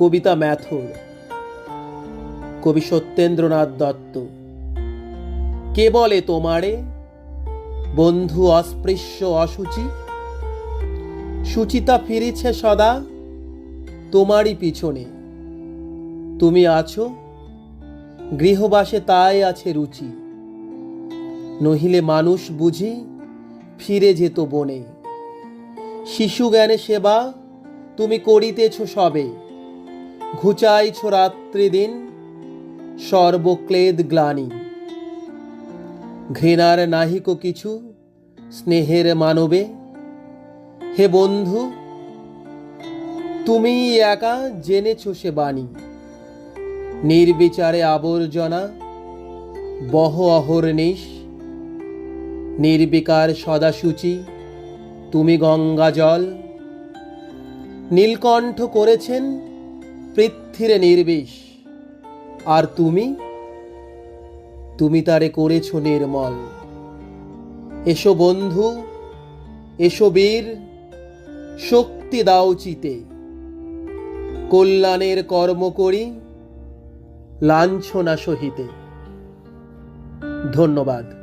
কবিতা ম্যাথর। কবি সত্যেন্দ্রনাথ দত্ত। কে বলে তোমারে? বন্ধু অস্পৃশ্য অসুচি সুচিতা ফিরিছে সদা তোমারই পিছনে। তুমি আছো, গৃহবাসে তাই আছে রুচি। নহিলে মানুষ বুঝি ফিরে যেত বনে। শিশু জ্ঞানে সেবা তুমি করিতেছ সবে। ঘুচাইছ রাত্রি দিন সর্বক্লেদ গ্লানি। ঘৃণার নাহিক কিছু, স্নেহের মানবে। হে বন্ধু, তুমি একা জেনেছ সে বাণী। নির্বিচারে আবর্জনা, বহ অহর্নিশ নির্বিকার সদাসূচি, তুমি গঙ্গা জল নীলকণ্ঠ করেছেন পৃথ্বীরে নির্বিষ। আর তুমি? তুমি তারে করেছ নির্মল। এসো বন্ধু, এসো বীর, শক্তি দাও চিতে। কল্যাণের কর্ম করি, লাঞ্ছনা সহিতে। ধন্যবাদ।